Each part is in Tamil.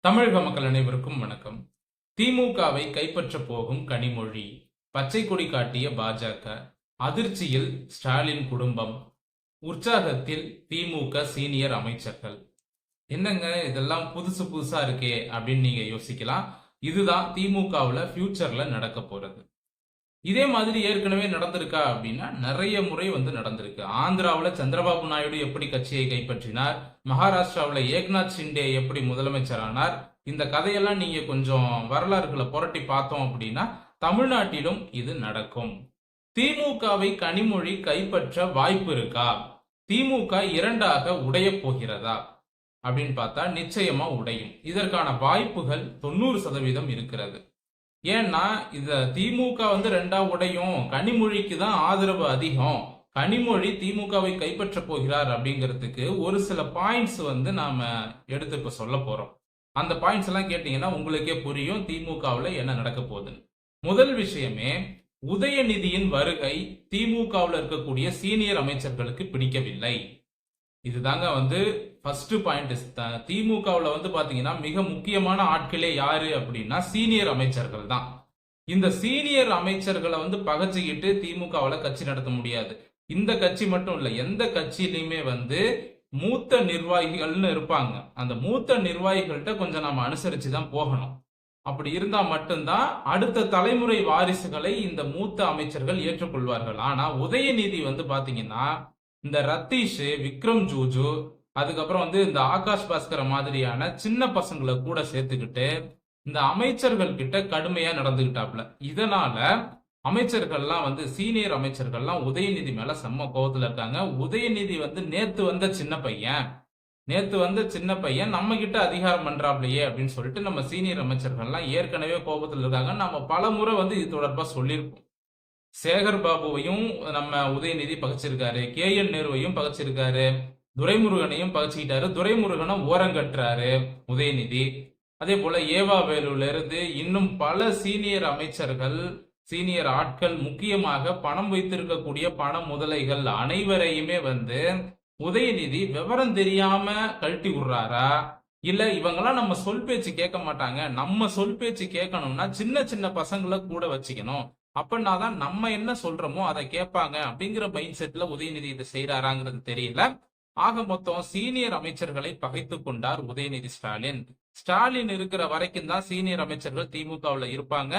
தமிழக மக்கள் அனைவருக்கும் வணக்கம். திமுகவை கைப்பற்ற போகும் கனிமொழி பச்சை கொடி காட்டிய பாஜக அதிர்ச்சியில் ஸ்டாலின் குடும்பம் உற்சாகத்தில் திமுக சீனியர் அமைச்சர்கள். என்னங்க இதெல்லாம் புதுசு புதுசா இருக்கே அப்படின்னு நீங்க யோசிக்கலாம். இதுதான் திமுகவுல ஃபியூச்சர்ல நடக்க போறது. இதே மாதிரி ஏற்கனவே நடந்திருக்கா அப்படின்னா நிறைய முறை வந்து நடந்திருக்கு. ஆந்திராவில் சந்திரபாபு நாயுடு எப்படி கட்சியை கைப்பற்றினார் மகாராஷ்டிராவில் ஏக்நாத் ஷிண்டே எப்படி முதலமைச்சரானார் இந்த கதையெல்லாம் நீங்க கொஞ்சம் வரலாறுகளை புரட்டி பார்த்தோம் அப்படின்னா தமிழ்நாட்டிலும் இது நடக்கும். திமுகவை கனிமொழி கைப்பற்ற வாய்ப்பு இருக்கா? திமுக இரண்டாக உடையப் போகிறதா? அப்படின்னு பார்த்தா நிச்சயமா உடையும். இதற்கான வாய்ப்புகள் தொண்ணூறு சதவீதம் இருக்கிறது. ஏன்னா இந்த திமுக வந்து ரெண்டா உடையும். கனிமொழிக்கு தான் ஆதரவு அதிகம். கனிமொழி திமுகவை கைப்பற்ற போகிறார் அப்படிங்கிறதுக்கு ஒரு சில பாயிண்ட்ஸ் வந்து நாம எடுத்து இப்ப சொல்ல போறோம். அந்த பாயிண்ட்ஸ் எல்லாம் கேட்டீங்கன்னா உங்களுக்கே புரியும் திமுகவுல என்ன நடக்க போகுதுன்னு. முதல் விஷயமே உதயநிதியின் வருகை திமுகவில் இருக்கக்கூடிய சீனியர் அமைச்சர்களுக்கு பிடிக்கவில்லை. இதுதாங்க வந்து ஃபர்ஸ்ட் பாயிண்ட் திமுகவில் வந்து பார்த்தீங்கன்னா மிக முக்கியமான ஆட்களே யாரு அப்படின்னா சீனியர் அமைச்சர்கள் தான். இந்த சீனியர் அமைச்சர்களை வந்து பகச்சிக்கிட்டு திமுகவில் கட்சி நடத்த முடியாது. இந்த கட்சி மட்டும் இல்லை எந்த கட்சியிலையுமே வந்து மூத்த நிர்வாகிகள்னு இருப்பாங்க. அந்த மூத்த நிர்வாகிகள்கிட்ட கொஞ்சம் நம்ம அனுசரிச்சு தான் போகணும். அப்படி இருந்தா மட்டும்தான் அடுத்த தலைமுறை வாரிசுகளை இந்த மூத்த அமைச்சர்கள் ஏற்றுக்கொள்வார்கள். ஆனா உதயநிதி வந்து பாத்தீங்கன்னா இந்த ரத்தீஷ் விக்ரம் ஜூஜு அதுக்கப்புறம் வந்து இந்த ஆகாஷ் பாஸ்கர் மாதிரியான சின்ன பசங்களை கூட சேர்த்துக்கிட்டு இந்த அமைச்சர்கள் கிட்ட கடுமையா நடந்துகிட்டாப்ல. இதனால அமைச்சர்கள்லாம் வந்து சீனியர் அமைச்சர்கள்லாம் உதயநிதி மேல செம்ம கோபத்துல இருக்காங்க. உதயநிதி வந்து நேத்து வந்த சின்ன பையன். நேத்து வந்த சின்ன பையன் நம்ம கிட்ட அதிகாரம் பண்றாப்லையே அப்படின்னு சொல்லிட்டு நம்ம சீனியர் அமைச்சர்கள்லாம் ஏற்கனவே கோபத்துல இருக்காங்க. நம்ம பல முறை வந்து இது தொடர்பா சொல்லியிருப்போம். சேகர் பாபுவையும் நம்ம உதயநிதி பகச்சிருக்காரு. கே என் நேருவையும் பகச்சிருக்காரு. துரைமுருகனையும் பகைச்சிக்கிட்டாரு. துரைமுருகனை ஓரங்கட்டுறாரு உதயநிதி. அதே போல ஏவா வேலுல இருந்து இன்னும் பல சீனியர் அமைச்சர்கள் சீனியர் ஆட்கள் முக்கியமாக பணம் வைத்திருக்கக்கூடிய பண முதலைகள் அனைவரையுமே வந்து உதயநிதி விவரம் தெரியாம கழட்டி விடுறாரா? இல்ல இவங்கெல்லாம் நம்ம சொல் பேச்சு கேட்க மாட்டாங்க. நம்ம சொல் பேச்சு கேட்கணும்னா சின்ன சின்ன பசங்களை கூட வச்சுக்கணும். அப்படின்னா தான் நம்ம என்ன சொல்றோமோ அதை கேட்பாங்க அப்படிங்கிற மைண்ட் செட்ல உதயநிதி இதை செய்யறாராங்கிறது தெரியல. ஆக மொத்தம் சீனியர் அமைச்சர்களை பகைத்து கொண்டார் உதயநிதி ஸ்டாலின். ஸ்டாலின் இருக்கிற வரைக்கும் தான் சீனியர் அமைச்சர்கள் திமுகவுல இருப்பாங்க.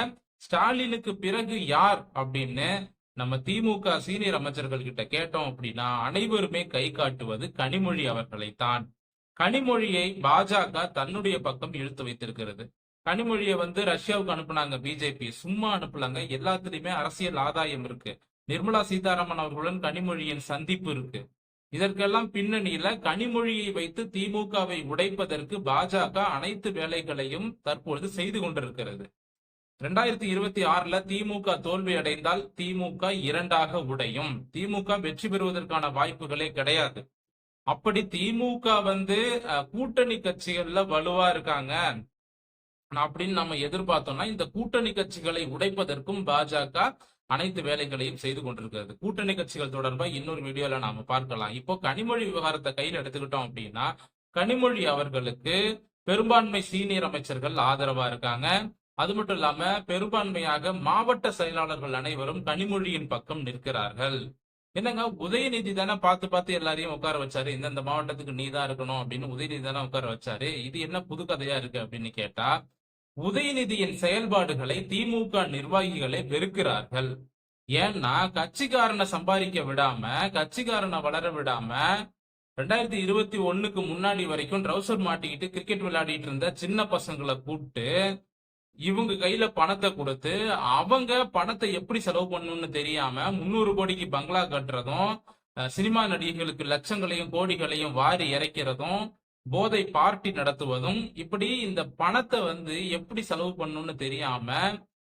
ஸ்டாலினுக்கு பிறகு யார் அப்படின்னு நம்ம திமுக சீனியர் அமைச்சர்கள் கிட்ட கேட்டோம் அப்படின்னா அனைவருமே கை காட்டுவது கனிமொழி அவர்களைத்தான். கனிமொழியை பாஜக தன்னுடைய பக்கம் இழுத்து வைத்திருக்கிறது. கனிமொழியை வந்து ரஷ்யாவுக்கு அனுப்புனாங்க பிஜேபி சும்மா அனுப்பலாங்க. எல்லாத்துலயுமே அரசியல் ஆதாயம் இருக்கு. நிர்மலா சீதாராமன் அவர்களுடன் கனிமொழியின் சந்திப்பு இருக்கு. இதற்கெல்லாம் பின்னணியில கனிமொழியை வைத்து திமுகவை உடைப்பதற்கு பாஜக அனைத்து வேலைகளையும் தற்பொழுது செய்து கொண்டிருக்கிறது. ரெண்டாயிரத்தி இருபத்தி ஆறுல திமுக தோல்வி அடைந்தால் திமுக இரண்டாக உடையும். திமுக வெற்றி பெறுவதற்கான வாய்ப்புகளே கிடையாது. அப்படி திமுக வந்து அஹ், கூட்டணி கட்சிகள்ல வலுவா இருக்காங்க. அப்படின்னு நம்ம எதிர்பார்த்தோம்னா இந்த கூட்டணி கட்சிகளை உடைப்பதற்கும் பாஜக அனைத்து வேலைகளையும் செய்து கொண்டிருக்கிறது. கூட்டணி கட்சிகள் தொடர்பா இன்னொரு வீடியோல நாம பார்க்கலாம். இப்போ கனிமொழி விவகாரத்தை கையில் எடுத்துக்கிட்டோம் அப்படின்னா கனிமொழி அவர்களுக்கு பெரும்பான்மை சீனியர் அமைச்சர்கள் ஆதரவா இருக்காங்க. அது மட்டும் இல்லாம பெரும்பான்மையாக மாவட்ட செயலாளர்கள் அனைவரும் கனிமொழியின் பக்கம் நிற்கிறார்கள். என்னங்க உதயநிதி தானே பார்த்து பார்த்து எல்லாரையும் உட்கார வச்சாரு. இந்தந்த மாவட்டத்துக்கு நீ தான் இருக்கணும் அப்படின்னு உதயநிதி தானே உட்கார வச்சாரு. இது என்ன புது கதையா இருக்கு அப்படின்னு கேட்டா உதயநிதியின் செயல்பாடுகளை திமுக நிர்வாகிகளை வெறுக்கிறார்கள். ஏன்னா கட்சிக்காரனை சம்பாதிக்க விடாம கட்சிக்காரனை வளர விடாம ரெண்டாயிரத்தி இருபத்தி ஒண்ணுக்கு முன்னாடி வரைக்கும் ட்ரௌசர் மாட்டிக்கிட்டு கிரிக்கெட் விளையாடிட்டு இருந்த சின்ன பசங்களை கூப்பிட்டு இவங்க கையில பணத்தை கொடுத்து அவங்க பணத்தை எப்படி செலவு பண்ணணும்னு தெரியாம முன்னூறு கோடிக்கு பங்களா கட்டுறதும் சினிமா நடிகர்களுக்கு லட்சங்களையும் கோடிகளையும் வாரி இறைக்கிறதும் போதை பார்ட்டி நடத்துவதும் இப்படி இந்த பணத்தை வந்து எப்படி செலவு பண்ணணும்னு தெரியாம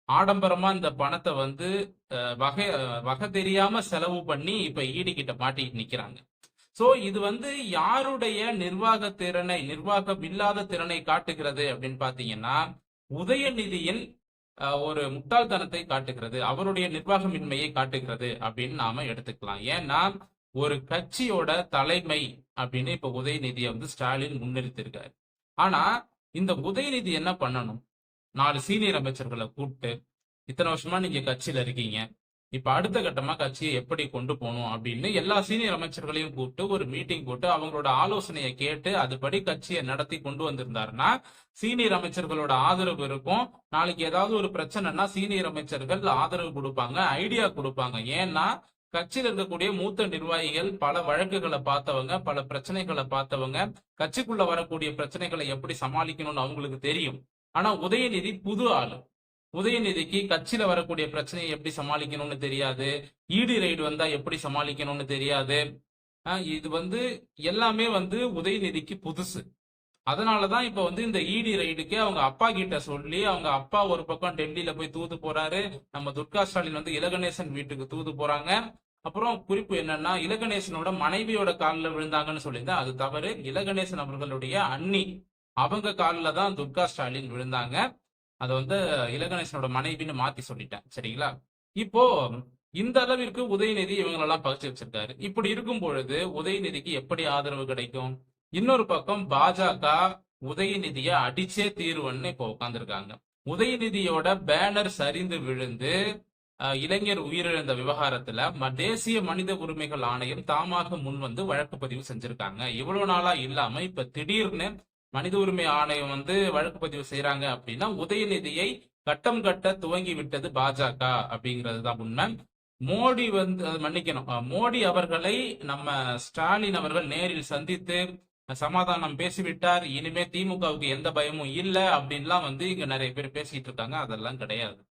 ஆடம்பரமா இந்த பணத்தை வந்து வகை வகை தெரியாம செலவு பண்ணி இப்ப ஈடி கிட்ட மாட்டிட்டு நிக்கிறாங்க. சோ இது வந்து யாருடைய நிர்வாக திறனை நிர்வாகம் இல்லாத திறனை காட்டுகிறது அப்படின்னு பாத்தீங்கன்னா உதயநிதியின் ஒரு முட்டாள்தனத்தை காட்டுகிறது அவருடைய நிர்வாகமின்மையை காட்டுகிறது அப்படின்னு நாம எடுத்துக்கலாம். ஏன்னா ஒரு கட்சியோட தலைமை அப்படின்னு இப்ப உதயநிதியை வந்து ஸ்டாலின் முன்னிறுத்திருக்காரு ஆனா இந்த உதயநிதி என்ன பண்ணணும்? நாலு சீனியர் அமைச்சர்களை கூப்பிட்டு இத்தனை வருஷமா நீங்க கட்சியில இருக்கீங்க. இப்ப அடுத்த கட்டமா கட்சியை எப்படி கொண்டு போகணும் அப்படின்னு எல்லா சீனியர் அமைச்சர்களையும் கூப்பிட்டு ஒரு மீட்டிங் போட்டு அவங்களோட ஆலோசனையை கேட்டு அதுபடி கட்சியை நடத்தி கொண்டு வந்திருந்தாருன்னா சீனியர் அமைச்சர்களோட ஆதரவு இருக்கும். நாளைக்கு ஏதாவது ஒரு பிரச்சனைனா சீனியர் அமைச்சர்கள் ஆதரவு கொடுப்பாங்க ஐடியா கொடுப்பாங்க. ஏன்னா கட்சியில் இருக்கக்கூடிய மூத்த நிர்வாகிகள் பல வழக்குகளை பார்த்தவங்க பல பிரச்சனைகளை பார்த்தவங்க கட்சிக்குள்ள வரக்கூடிய பிரச்சனைகளை எப்படி சமாளிக்கணும்னு அவங்களுக்கு தெரியும். ஆனா உதயநிதி புது ஆளு. உதயநிதிக்கு கட்சியில வரக்கூடிய பிரச்சனையை எப்படி சமாளிக்கணும்னு தெரியாது. ஈடி ரைடு வந்தா எப்படி சமாளிக்கணும்னு தெரியாது. ஆஹ் இது வந்து எல்லாமே வந்து உதயநிதிக்கு புதுசு. அதனாலதான் இப்ப வந்து இந்த இடி ரைடுக்கு அவங்க அப்பா கிட்ட சொல்லி அவங்க அப்பா ஒரு பக்கம் டெல்லியில போய் தூது போறாரு. நம்ம துர்கா ஸ்டாலின் வந்து இலகணேசன் வீட்டுக்கு தூது போறாங்க. அப்புறம் குறிப்பு என்னன்னா இலகணேசனோட மனைவியோட காலில் விழுந்தாங்கன்னு சொல்லியிருந்தேன் அது தவறு. இலகணேசன் அவர்களுடைய அண்ணி அவங்க காலில் தான் துர்கா ஸ்டாலின் விழுந்தாங்க. அதை வந்து இலகணேசனோட மனைவின்னு மாத்தி சொல்லிட்டேன். சரிங்களா? இப்போ இந்த அளவிற்கு உதயநிதி இவங்களெல்லாம் பகிச்சு வச்சிருக்காரு. இப்படி இருக்கும் பொழுது உதயநிதிக்கு எப்படி ஆதரவு கிடைக்கும்? இன்னொரு பக்கம் பாஜக உதயநிதிய அடிச்சே தீர்வுன்னு இப்போ உட்காந்துருக்காங்க உதயநிதியோட பேனர் சரிந்து விழுந்து அஹ், இளைஞர் உயிரிழந்த விவகாரத்துல தேசிய மனித உரிமைகள் ஆணையம் தாமாக முன் வந்து வழக்கு பதிவு செஞ்சிருக்காங்க. இவ்வளவு நாளா இல்லாம இப்ப திடீர்னு மனித உரிமை ஆணையம் வந்து வழக்கு பதிவு செய்யறாங்க அப்படின்னா உதயநிதியை கட்டம் கட்ட துவங்கி விட்டது பாஜக அப்படிங்கிறது தான் உண்மை. மோடி வந்து மன்னிக்கணும். மோடி அவர்களை நம்ம ஸ்டாலின் அவர்கள் நேரில் சந்தித்து சமாதானம் பேசிவிட்டார் இனிமே திமுகவுக்கு எந்த பயமும் இல்லை அப்படின்லாம் வந்து இங்க நிறைய பேர் பேசிட்டு இருக்காங்க. அதெல்லாம் கிடையாது.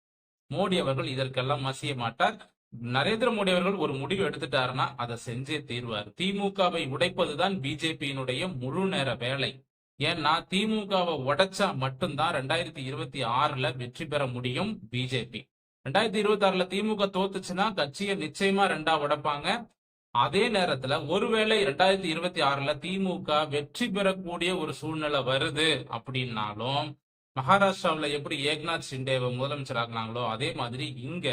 மோடி அவர்கள் இதற்கெல்லாம் மசிய மாட்டார். நரேந்திர மோடி அவர்கள் ஒரு முடிவு எடுத்துட்டாருன்னா அதை செஞ்சே தீர்வார். திமுகவை உடைப்பதுதான் பிஜேபியினுடைய முழு நேர வேலை. ஏன்னா திமுகவை உடைச்சா மட்டும்தான் ரெண்டாயிரத்தி இருபத்தி ஆறுல வெற்றி பெற முடியும் பிஜேபி. ரெண்டாயிரத்தி இருபத்தி ஆறுல திமுக தோத்துச்சுன்னா கட்சியை நிச்சயமா ரெண்டா உடைப்பாங்க. அதே நேரத்துல ஒருவேளை ரெண்டாயிரத்தி இருபத்தி ஆறுல திமுக வெற்றி பெறக்கூடிய ஒரு சூழ்நிலை வருது அப்படின்னாலும் மகாராஷ்டிராவுல எப்படி ஏக்நாத் முதலமைச்சர் முதலமைச்சராக்குனாங்களோ அதே மாதிரி இங்க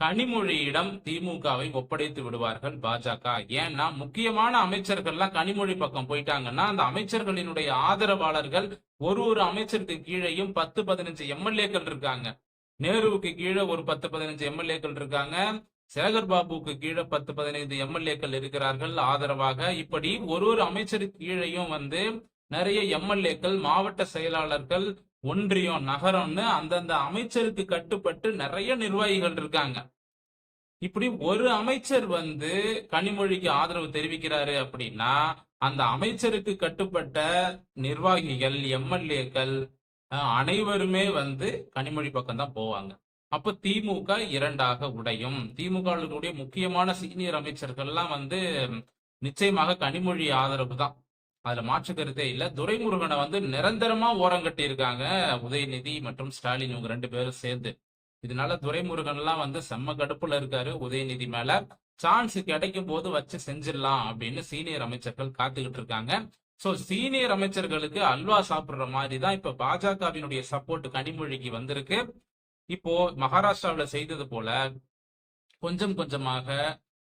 கனிமொழியிடம் திமுகவை ஒப்படைத்து விடுவார்கள் பாஜக. ஏன்னா முக்கியமான அமைச்சர்கள்லாம் கனிமொழி பக்கம் போயிட்டாங்கன்னா அந்த அமைச்சர்களினுடைய ஆதரவாளர்கள் ஒரு ஒரு அமைச்சருக்கு கீழேயும் பத்து பதினஞ்சு எம்எல்ஏக்கள் இருக்காங்க. நேருவுக்கு கீழே ஒரு பத்து பதினஞ்சு எம்எல்ஏக்கள் இருக்காங்க. சேகர் பாபுக்கு கீழே பத்து பதினைந்து எம்எல்ஏக்கள் இருக்கிறார்கள். ஆதரவாக இப்படி ஒரு ஒரு அமைச்சருக்கு கீழேயும் வந்து நிறைய எம்எல்ஏக்கள் மாவட்ட செயலாளர்கள் ஒன்றியம் நகரம்னு அந்தந்த அமைச்சருக்கு கட்டுப்பட்டு நிறைய நிர்வாகிகள் இருக்காங்க. இப்படி ஒரு அமைச்சர் வந்து கனிமொழிக்கு ஆதரவு தெரிவிக்கிறாரு அப்படின்னா அந்த அமைச்சருக்கு கட்டுப்பட்ட நிர்வாகிகள் எம்எல்ஏக்கள் அனைவருமே வந்து கனிமொழி பக்கம் தான் போவாங்க. அப்ப திமுக இரண்டாக உடையும். திமுகவினுடைய முக்கியமான சீனியர் அமைச்சர்கள்லாம் வந்து நிச்சயமாக கனிமொழி ஆதரவு தான். அதுல மாற்று கருத்தே இல்ல. துரைமுருகனை வந்து நிரந்தரமா ஓரங்கட்டி இருக்காங்க உதயநிதி மற்றும் ஸ்டாலின் இவங்க ரெண்டு பேரும் சேர்ந்து. இதனால துரைமுருகன் எல்லாம் வந்து செம்ம கடுப்புல இருக்காரு உதயநிதி மேல. சான்ஸ் கிடைக்கும் போது வச்சு செஞ்சிடலாம் அப்படின்னு சீனியர் அமைச்சர்கள் காத்துக்கிட்டு இருக்காங்க. சோ சீனியர் அமைச்சர்களுக்கு அல்வா சாப்பிடுற மாதிரி தான் இப்ப பாஜகவினுடைய சப்போர்ட் கனிமொழிக்கு வந்திருக்கு. இப்போ மகாராஷ்டிராவில் செய்தது போல கொஞ்சம் கொஞ்சமாக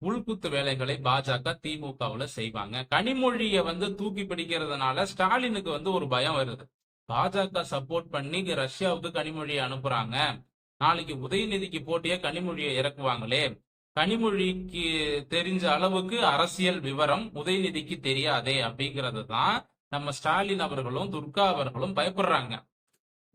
உள்குத்து வேலைகளை பாஜக திமுகவுல செய்வாங்க. கனிமொழிய வந்து தூக்கி பிடிக்கிறதுனால ஸ்டாலினுக்கு வந்து ஒரு பயம் வருது. பாஜக சப்போர்ட் பண்ணி ரஷ்யாவுக்கு கனிமொழியை அனுப்புறாங்க. நாளைக்கு உதயநிதிக்கு போட்டியே கனிமொழியை இறக்குவாங்களே? கனிமொழிக்கு தெரிஞ்ச அளவுக்கு அரசியல் விவரம் உதயநிதிக்கு தெரியாதே அப்படிங்கிறது தான் நம்ம ஸ்டாலின் அவர்களும் துர்கா அவர்களும் பயப்படுறாங்க.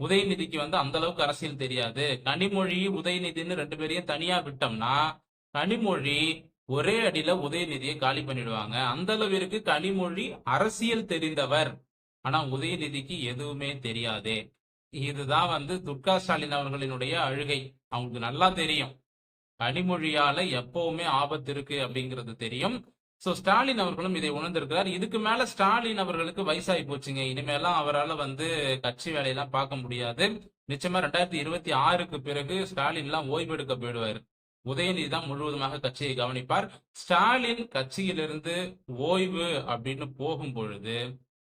உதயநிதிக்கு வந்து அந்த அளவுக்கு அரசியல் தெரியாது. கனிமொழி உதயநிதின்னு ரெண்டு பேரையும் தனியா விட்டோம்னா கனிமொழி ஒரே அடியில உதயநிதியை காலி பண்ணிடுவாங்க. அந்த அளவிற்கு கனிமொழி அரசியல் தெரிந்தவர். ஆனா உதயநிதிக்கு எதுவுமே தெரியாதே. இதுதான் வந்து துர்கா ஸ்டாலின் அவர்களினுடைய அழுகை. அவங்களுக்கு நல்லா தெரியும். கனிமொழியால எப்பவுமே ஆபத்து இருக்கு அப்படிங்கிறது தெரியும். சோ ஸ்டாலின் அவர்களும் இதை உணர்ந்திருக்கிறார். இதுக்கு மேல ஸ்டாலின் அவர்களுக்கு வயசாகி போச்சுங்க. இனிமேலாம் அவரால் வந்து கட்சி வேலையெல்லாம் பார்க்க முடியாது. நிச்சயமா ரெண்டாயிரத்தி இருபத்தி ஆறுக்கு பிறகு ஸ்டாலின் எல்லாம் ஓய்வெடுக்க போயிடுவார். உதயநிதி தான் முழுவதுமாக கட்சியை கவனிப்பார். ஸ்டாலின் கட்சியிலிருந்து ஓய்வு அப்படின்னு போகும் பொழுது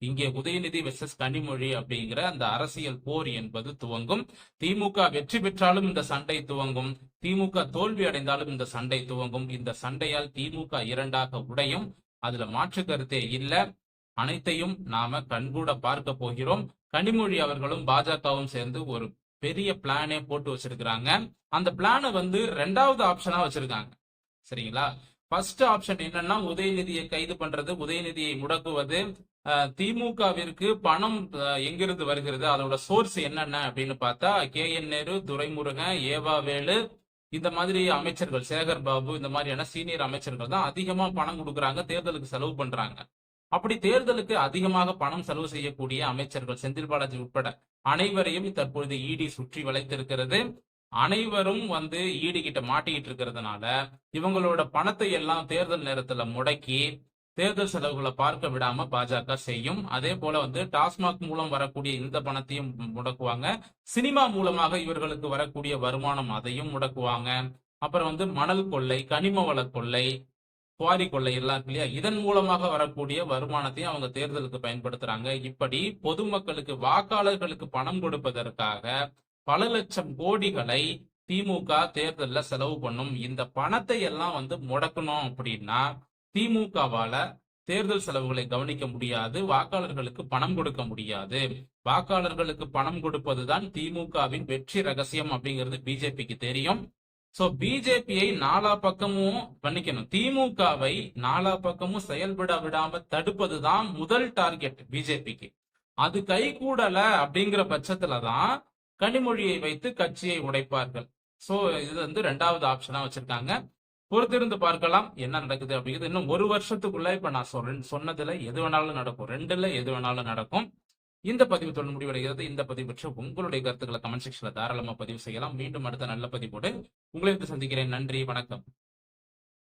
இங்கே உதயநிதி வெர்சஸ் கனிமொழி அப்படிங்கிற அந்த அரசியல் போர் என்பது துவங்கும். திமுக வெற்றி பெற்றாலும் இந்த சண்டை துவங்கும். திமுக தோல்வி அடைந்தாலும் இந்த சண்டை துவங்கும். இந்த சண்டையால் திமுக இரண்டாக உடையும். அதுல மாற்று கருத்தே இல்ல. அனைத்தையும் நாம கண்கூட பார்க்க போகிறோம். கனிமொழி அவர்களும் பாஜகவும் சேர்ந்து ஒரு பெரிய பிளானே போட்டு வச்சிருக்கிறாங்க. அந்த பிளானை வந்து ரெண்டாவது ஆப்ஷனா வச்சிருக்காங்க. சரிங்களா? ஃபர்ஸ்ட் ஆப்ஷன் என்னன்னா உதயநிதியை கைது பண்றது உதயநிதியை முடக்குவது. திமுகவிற்கு பணம் எங்கிருந்து வருகிறது? அதோட சோர்ஸ் என்னென்ன அப்படின்னு பார்த்தா கே என் நேரு துரைமுருகன் ஏவாவேலு இந்த மாதிரி அமைச்சர்கள் சேகர் பாபு இந்த மாதிரியான சீனியர் அமைச்சர்கள் தான் அதிகமா பணம் கொடுக்குறாங்க தேர்தலுக்கு செலவு பண்றாங்க. அப்படி தேர்தலுக்கு அதிகமாக பணம் செலவு செய்யக்கூடிய அமைச்சர்கள் செந்தில் பாலாஜி உட்பட அனைவரையும் தற்பொழுது இடி சுற்றி வளைத்திருக்கிறது. அனைவரும் வந்து ஈடு கிட்ட மாட்டிக்கிட்டு இருக்கிறதுனால இவங்களோட பணத்தை எல்லாம் தேர்தல் நேரத்துல முடக்கி தேர்தல் செலவுகளை பார்க்க விடாம பாஜக செய்யும். அதே போல வந்து டாஸ்மாக் மூலம் வரக்கூடிய இந்த பணத்தையும் முடக்குவாங்க. சினிமா மூலமாக இவர்களுக்கு வரக்கூடிய வருமானம் அதையும் முடக்குவாங்க. அப்புறம் வந்து மணல் கொள்ளை கனிம வள கொள்ளை குவாரி கொள்ளை எல்லாம் இருக்கு இல்லையா? இதன் மூலமாக வரக்கூடிய வருமானத்தையும் அவங்க தேர்தலுக்கு பயன்படுத்துறாங்க. இப்படி பொதுமக்களுக்கு வாக்காளர்களுக்கு பணம் கொடுப்பதற்காக பல லட்சம் கோடிகளை திமுக தேர்தலில் செலவு பண்ணும். இந்த பணத்தை எல்லாம் வந்து முடக்கணும் அப்படின்னா திமுகவால தேர்தல் செலவுகளை கவனிக்க முடியாது. வாக்காளர்களுக்கு பணம் கொடுக்க முடியாது. வாக்காளர்களுக்கு பணம் கொடுப்பதுதான் திமுகவின் வெற்றி ரகசியம் அப்படிங்கிறது பிஜேபிக்கு தெரியும். சோ பிஜேபியை நாலா பக்கமும் பண்ணிக்கணும். திமுகவை நாலா பக்கமும் செயல்பட விடாம தடுப்பதுதான் முதல் டார்கெட் பிஜேபிக்கு. அது கை கூடல அப்படிங்கிற பட்சத்துலதான் கனிமொழியை வைத்து கட்சியை உடைப்பார்கள். சோ இது வந்து ரெண்டாவது ஆப்ஷனா வச்சிருக்காங்க. பொறுத்திருந்து பார்க்கலாம் என்ன நடக்குது அப்படிங்கிறது. இன்னும் ஒரு வருஷத்துக்குள்ள இப்ப நான் சொல்றேன் சொன்னதுல எது வேணாலும் நடக்கும். ரெண்டுல எது வேணாலும் நடக்கும். இந்த பதிவு தொடர் முடிவடைகிறது. இந்த பதிவு பற்றி உங்களுடைய கருத்துக்களை கமெண்ட் செக்ஷன்ல தாராளமா பதிவு செய்யலாம். மீண்டும் அடுத்த நல்ல பதிவோடு உங்களை வந்து சந்திக்கிறேன். நன்றி. வணக்கம்.